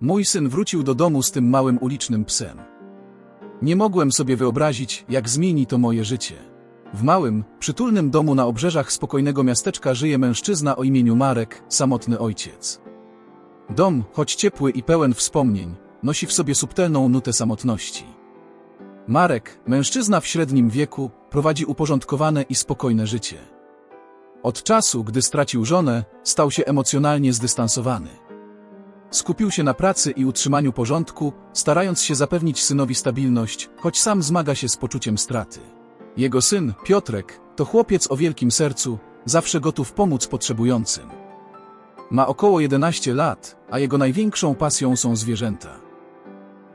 Mój syn wrócił do domu z tym małym ulicznym psem. Nie mogłem sobie wyobrazić, jak zmieni to moje życie. W małym, przytulnym domu na obrzeżach spokojnego miasteczka żyje mężczyzna o imieniu Marek, samotny ojciec. Dom, choć ciepły i pełen wspomnień, nosi w sobie subtelną nutę samotności. Marek, mężczyzna w średnim wieku, prowadzi uporządkowane i spokojne życie. Od czasu, gdy stracił żonę, stał się emocjonalnie zdystansowany. Skupił się na pracy i utrzymaniu porządku, starając się zapewnić synowi stabilność, choć sam zmaga się z poczuciem straty. Jego syn, Piotrek, to chłopiec o wielkim sercu, zawsze gotów pomóc potrzebującym. Ma około 11 lat, a jego największą pasją są zwierzęta.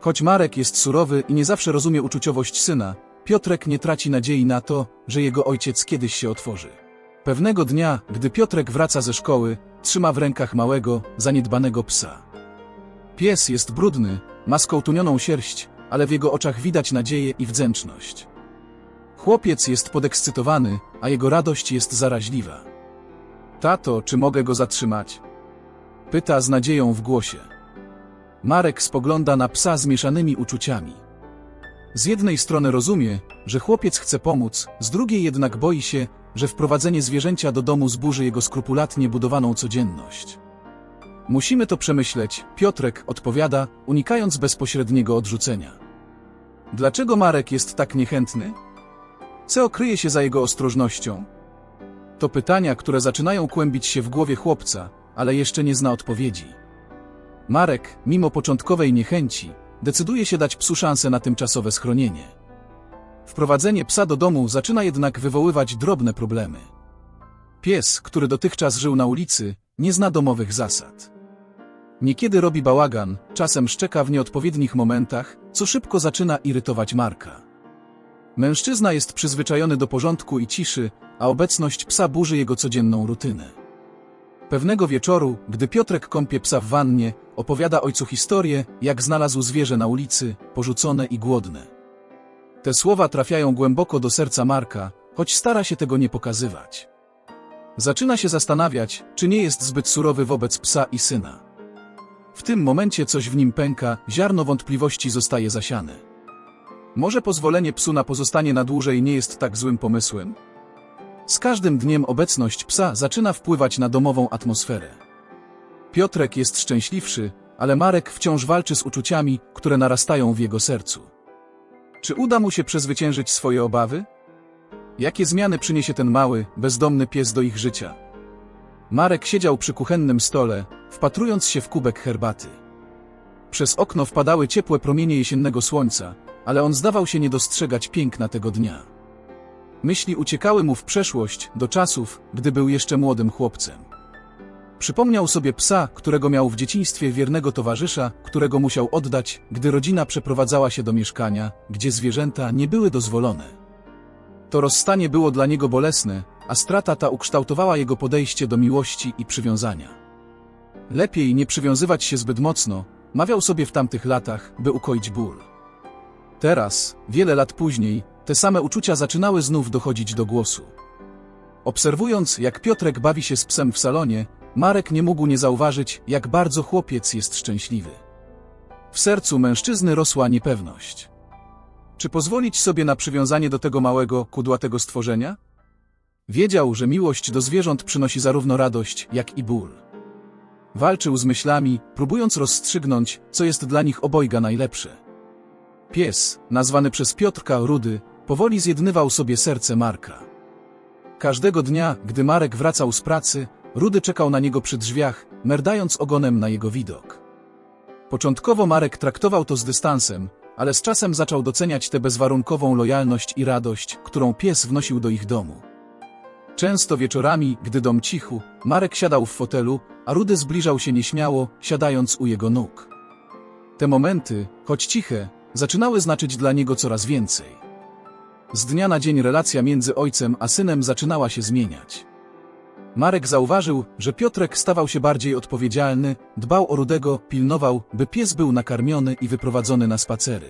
Choć Marek jest surowy i nie zawsze rozumie uczuciowość syna, Piotrek nie traci nadziei na to, że jego ojciec kiedyś się otworzy. Pewnego dnia, gdy Piotrek wraca ze szkoły, trzyma w rękach małego, zaniedbanego psa. Pies jest brudny, ma skołtunioną sierść, ale w jego oczach widać nadzieję i wdzięczność. Chłopiec jest podekscytowany, a jego radość jest zaraźliwa. Tato, czy mogę go zatrzymać? Pyta z nadzieją w głosie. Marek spogląda na psa z mieszanymi uczuciami. Z jednej strony rozumie, że chłopiec chce pomóc, z drugiej jednak boi się, że wprowadzenie zwierzęcia do domu zburzy jego skrupulatnie budowaną codzienność. Musimy to przemyśleć, Piotrek odpowiada, unikając bezpośredniego odrzucenia. Dlaczego Marek jest tak niechętny? Co kryje się za jego ostrożnością? To pytania, które zaczynają kłębić się w głowie chłopca, ale jeszcze nie zna odpowiedzi. Marek, mimo początkowej niechęci, decyduje się dać psu szansę na tymczasowe schronienie. Wprowadzenie psa do domu zaczyna jednak wywoływać drobne problemy. Pies, który dotychczas żył na ulicy, nie zna domowych zasad. Niekiedy robi bałagan, czasem szczeka w nieodpowiednich momentach, co szybko zaczyna irytować Marka. Mężczyzna jest przyzwyczajony do porządku i ciszy, a obecność psa burzy jego codzienną rutynę. Pewnego wieczoru, gdy Piotrek kąpie psa w wannie, opowiada ojcu historię, jak znalazł zwierzę na ulicy, porzucone i głodne. Te słowa trafiają głęboko do serca Marka, choć stara się tego nie pokazywać. Zaczyna się zastanawiać, czy nie jest zbyt surowy wobec psa i syna. W tym momencie coś w nim pęka, ziarno wątpliwości zostaje zasiane. Może pozwolenie psu na pozostanie na dłużej nie jest tak złym pomysłem? Z każdym dniem obecność psa zaczyna wpływać na domową atmosferę. Piotrek jest szczęśliwszy, ale Marek wciąż walczy z uczuciami, które narastają w jego sercu. Czy uda mu się przezwyciężyć swoje obawy? Jakie zmiany przyniesie ten mały, bezdomny pies do ich życia? Marek siedział przy kuchennym stole, wpatrując się w kubek herbaty. Przez okno wpadały ciepłe promienie jesiennego słońca, ale on zdawał się nie dostrzegać piękna tego dnia. Myśli uciekały mu w przeszłość, do czasów, gdy był jeszcze młodym chłopcem. Przypomniał sobie psa, którego miał w dzieciństwie wiernego towarzysza, którego musiał oddać, gdy rodzina przeprowadzała się do mieszkania, gdzie zwierzęta nie były dozwolone. To rozstanie było dla niego bolesne, a strata ta ukształtowała jego podejście do miłości i przywiązania. Lepiej nie przywiązywać się zbyt mocno, mawiał sobie w tamtych latach, by ukoić ból. Teraz, wiele lat później, te same uczucia zaczynały znów dochodzić do głosu. Obserwując, jak Piotrek bawi się z psem w salonie, Marek nie mógł nie zauważyć, jak bardzo chłopiec jest szczęśliwy. W sercu mężczyzny rosła niepewność. Czy pozwolić sobie na przywiązanie do tego małego, kudłatego stworzenia? Wiedział, że miłość do zwierząt przynosi zarówno radość, jak i ból. Walczył z myślami, próbując rozstrzygnąć, co jest dla nich obojga najlepsze. Pies, nazwany przez Piotrka Rudy, powoli zjednywał sobie serce Marka. Każdego dnia, gdy Marek wracał z pracy, Rudy czekał na niego przy drzwiach, merdając ogonem na jego widok. Początkowo Marek traktował to z dystansem, ale z czasem zaczął doceniać tę bezwarunkową lojalność i radość, którą pies wnosił do ich domu. Często wieczorami, gdy dom cichu, Marek siadał w fotelu, a Rudy zbliżał się nieśmiało, siadając u jego nóg. Te momenty, choć ciche, zaczynały znaczyć dla niego coraz więcej. Z dnia na dzień relacja między ojcem a synem zaczynała się zmieniać. Marek zauważył, że Piotrek stawał się bardziej odpowiedzialny, dbał o Rudego, pilnował, by pies był nakarmiony i wyprowadzony na spacery.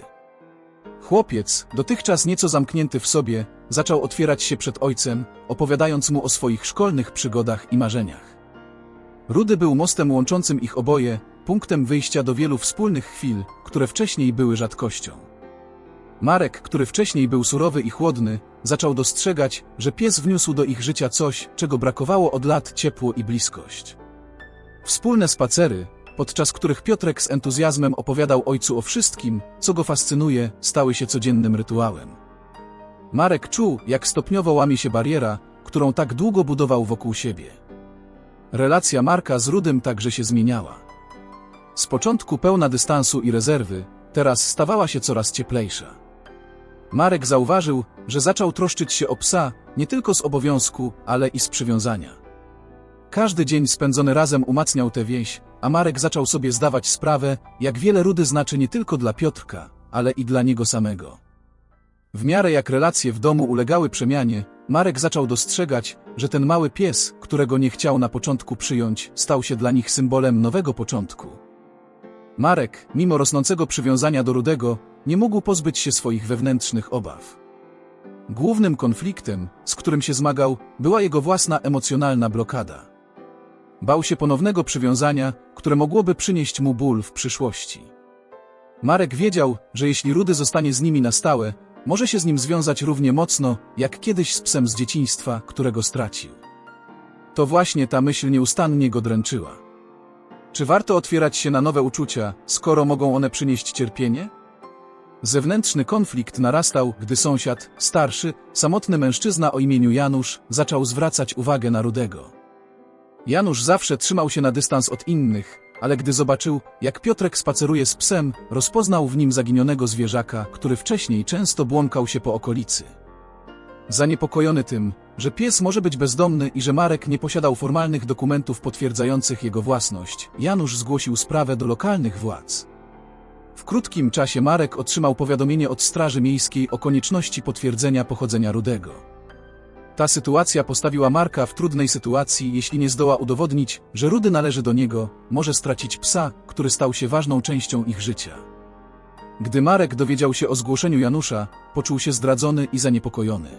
Chłopiec, dotychczas nieco zamknięty w sobie, zaczął otwierać się przed ojcem, opowiadając mu o swoich szkolnych przygodach i marzeniach. Rudy był mostem łączącym ich oboje, punktem wyjścia do wielu wspólnych chwil, które wcześniej były rzadkością. Marek, który wcześniej był surowy i chłodny, zaczął dostrzegać, że pies wniósł do ich życia coś, czego brakowało od lat ciepło i bliskość. Wspólne spacery, podczas których Piotrek z entuzjazmem opowiadał ojcu o wszystkim, co go fascynuje, stały się codziennym rytuałem. Marek czuł, jak stopniowo łamie się bariera, którą tak długo budował wokół siebie. Relacja Marka z Rudym także się zmieniała. Z początku pełna dystansu i rezerwy, teraz stawała się coraz cieplejsza. Marek zauważył, że zaczął troszczyć się o psa nie tylko z obowiązku, ale i z przywiązania. Każdy dzień spędzony razem umacniał tę więź, a Marek zaczął sobie zdawać sprawę, jak wiele Rudy znaczy nie tylko dla Piotrka, ale i dla niego samego. W miarę jak relacje w domu ulegały przemianie, Marek zaczął dostrzegać, że ten mały pies, którego nie chciał na początku przyjąć, stał się dla nich symbolem nowego początku. Marek, mimo rosnącego przywiązania do Rudego, nie mógł pozbyć się swoich wewnętrznych obaw. Głównym konfliktem, z którym się zmagał, była jego własna emocjonalna blokada. Bał się ponownego przywiązania, które mogłoby przynieść mu ból w przyszłości. Marek wiedział, że jeśli Rudy zostanie z nimi na stałe, może się z nim związać równie mocno, jak kiedyś z psem z dzieciństwa, którego stracił. To właśnie ta myśl nieustannie go dręczyła. Czy warto otwierać się na nowe uczucia, skoro mogą one przynieść cierpienie? Zewnętrzny konflikt narastał, gdy sąsiad, starszy, samotny mężczyzna o imieniu Janusz, zaczął zwracać uwagę na Rudego. Janusz zawsze trzymał się na dystans od innych, ale gdy zobaczył, jak Piotrek spaceruje z psem, rozpoznał w nim zaginionego zwierzaka, który wcześniej często błąkał się po okolicy. Zaniepokojony tym, że pies może być bezdomny i że Marek nie posiadał formalnych dokumentów potwierdzających jego własność, Janusz zgłosił sprawę do lokalnych władz. W krótkim czasie Marek otrzymał powiadomienie od Straży Miejskiej o konieczności potwierdzenia pochodzenia Rudego. Ta sytuacja postawiła Marka w trudnej sytuacji, jeśli nie zdoła udowodnić, że Rudy należy do niego, może stracić psa, który stał się ważną częścią ich życia. Gdy Marek dowiedział się o zgłoszeniu Janusza, poczuł się zdradzony i zaniepokojony.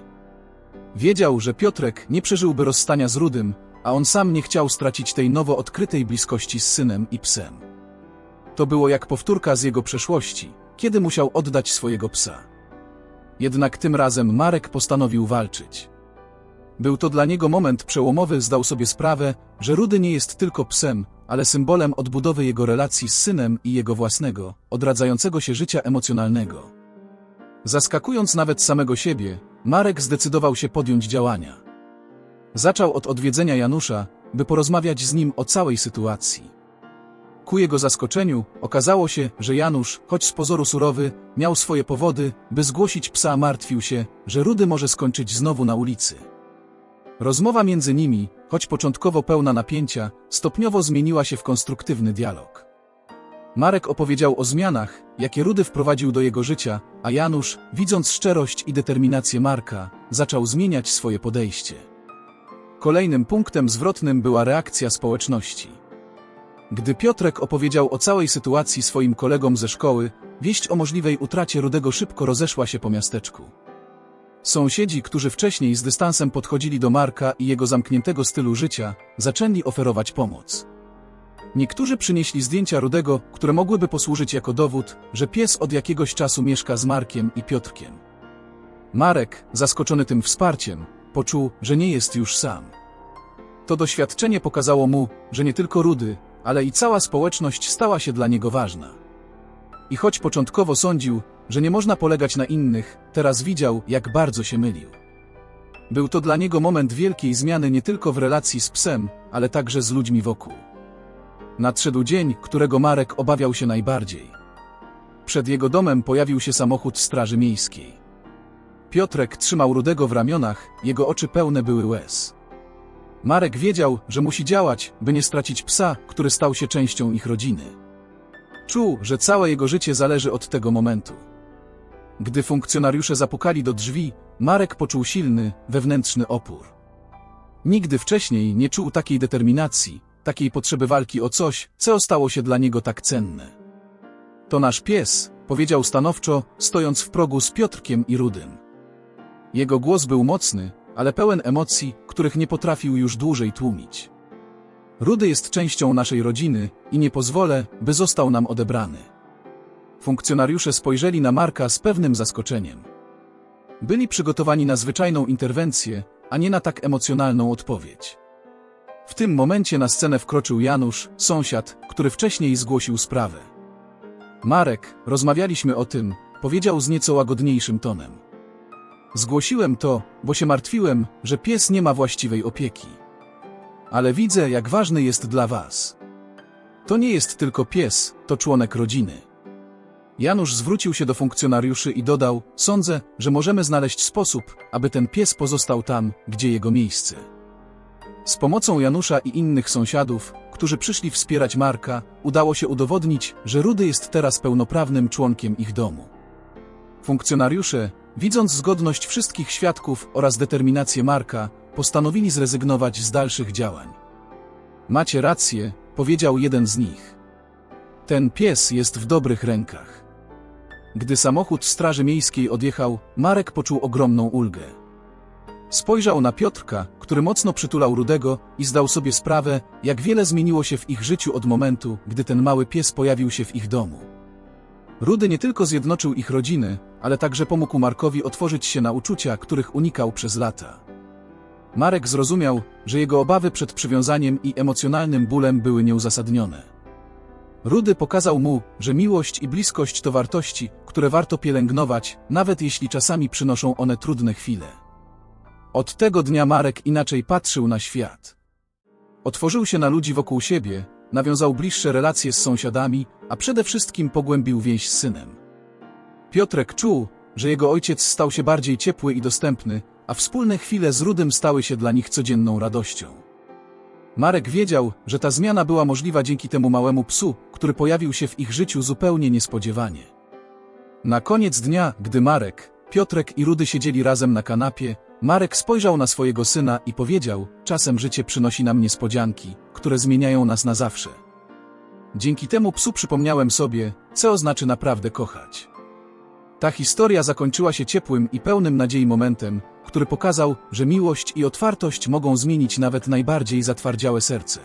Wiedział, że Piotrek nie przeżyłby rozstania z Rudym, a on sam nie chciał stracić tej nowo odkrytej bliskości z synem i psem. To było jak powtórka z jego przeszłości, kiedy musiał oddać swojego psa. Jednak tym razem Marek postanowił walczyć. Był to dla niego moment przełomowy, zdał sobie sprawę, że Rudy nie jest tylko psem, ale symbolem odbudowy jego relacji z synem i jego własnego, odradzającego się życia emocjonalnego. Zaskakując nawet samego siebie, Marek zdecydował się podjąć działania. Zaczął od odwiedzenia Janusza, by porozmawiać z nim o całej sytuacji. Ku jego zaskoczeniu, okazało się, że Janusz, choć z pozoru surowy, miał swoje powody, by zgłosić psa martwił się, że Rudy może skończyć znowu na ulicy. Rozmowa między nimi, choć początkowo pełna napięcia, stopniowo zmieniła się w konstruktywny dialog. Marek opowiedział o zmianach, jakie Rudy wprowadził do jego życia, a Janusz, widząc szczerość i determinację Marka, zaczął zmieniać swoje podejście. Kolejnym punktem zwrotnym była reakcja społeczności. Gdy Piotrek opowiedział o całej sytuacji swoim kolegom ze szkoły, wieść o możliwej utracie Rudego szybko rozeszła się po miasteczku. Sąsiedzi, którzy wcześniej z dystansem podchodzili do Marka i jego zamkniętego stylu życia, zaczęli oferować pomoc. Niektórzy przynieśli zdjęcia Rudego, które mogłyby posłużyć jako dowód, że pies od jakiegoś czasu mieszka z Markiem i Piotrkiem. Marek, zaskoczony tym wsparciem, poczuł, że nie jest już sam. To doświadczenie pokazało mu, że nie tylko Rudy, ale i cała społeczność stała się dla niego ważna. I choć początkowo sądził, że nie można polegać na innych, teraz widział, jak bardzo się mylił. Był to dla niego moment wielkiej zmiany nie tylko w relacji z psem, ale także z ludźmi wokół. Nadszedł dzień, którego Marek obawiał się najbardziej. Przed jego domem pojawił się samochód Straży Miejskiej. Piotrek trzymał Rudego w ramionach, jego oczy pełne były łez. Marek wiedział, że musi działać, by nie stracić psa, który stał się częścią ich rodziny. Czuł, że całe jego życie zależy od tego momentu. Gdy funkcjonariusze zapukali do drzwi, Marek poczuł silny, wewnętrzny opór. Nigdy wcześniej nie czuł takiej determinacji, takiej potrzeby walki o coś, co stało się dla niego tak cenne. To nasz pies, powiedział stanowczo, stojąc w progu z Piotrkiem i Rudym. Jego głos był mocny, ale pełen emocji, których nie potrafił już dłużej tłumić. Rudy jest częścią naszej rodziny i nie pozwolę, by został nam odebrany. Funkcjonariusze spojrzeli na Marka z pewnym zaskoczeniem. Byli przygotowani na zwyczajną interwencję, a nie na tak emocjonalną odpowiedź. W tym momencie na scenę wkroczył Janusz, sąsiad, który wcześniej zgłosił sprawę. Marek, rozmawialiśmy o tym, powiedział z nieco łagodniejszym tonem. Zgłosiłem to, bo się martwiłem, że pies nie ma właściwej opieki. Ale widzę, jak ważny jest dla was. To nie jest tylko pies, to członek rodziny. Janusz zwrócił się do funkcjonariuszy i dodał: Sądzę, że możemy znaleźć sposób, aby ten pies pozostał tam, gdzie jego miejsce. Z pomocą Janusza i innych sąsiadów, którzy przyszli wspierać Marka, udało się udowodnić, że Rudy jest teraz pełnoprawnym członkiem ich domu. Funkcjonariusze, widząc zgodność wszystkich świadków oraz determinację Marka, postanowili zrezygnować z dalszych działań. Macie rację, powiedział jeden z nich. Ten pies jest w dobrych rękach. Gdy samochód Straży Miejskiej odjechał, Marek poczuł ogromną ulgę. Spojrzał na Piotrka, który mocno przytulał Rudego i zdał sobie sprawę, jak wiele zmieniło się w ich życiu od momentu, gdy ten mały pies pojawił się w ich domu. Rudy nie tylko zjednoczył ich rodziny, ale także pomógł Markowi otworzyć się na uczucia, których unikał przez lata. Marek zrozumiał, że jego obawy przed przywiązaniem i emocjonalnym bólem były nieuzasadnione. Rudy pokazał mu, że miłość i bliskość to wartości, które warto pielęgnować, nawet jeśli czasami przynoszą one trudne chwile. Od tego dnia Marek inaczej patrzył na świat. Otworzył się na ludzi wokół siebie, nawiązał bliższe relacje z sąsiadami, a przede wszystkim pogłębił więź z synem. Piotrek czuł, że jego ojciec stał się bardziej ciepły i dostępny, a wspólne chwile z Rudym stały się dla nich codzienną radością. Marek wiedział, że ta zmiana była możliwa dzięki temu małemu psu, który pojawił się w ich życiu zupełnie niespodziewanie. Na koniec dnia, gdy Marek, Piotrek i Rudy siedzieli razem na kanapie, Marek spojrzał na swojego syna i powiedział: Czasem życie przynosi nam niespodzianki, które zmieniają nas na zawsze. Dzięki temu psu przypomniałem sobie, co znaczy naprawdę kochać. Ta historia zakończyła się ciepłym i pełnym nadziei momentem, który pokazał, że miłość i otwartość mogą zmienić nawet najbardziej zatwardziałe serce.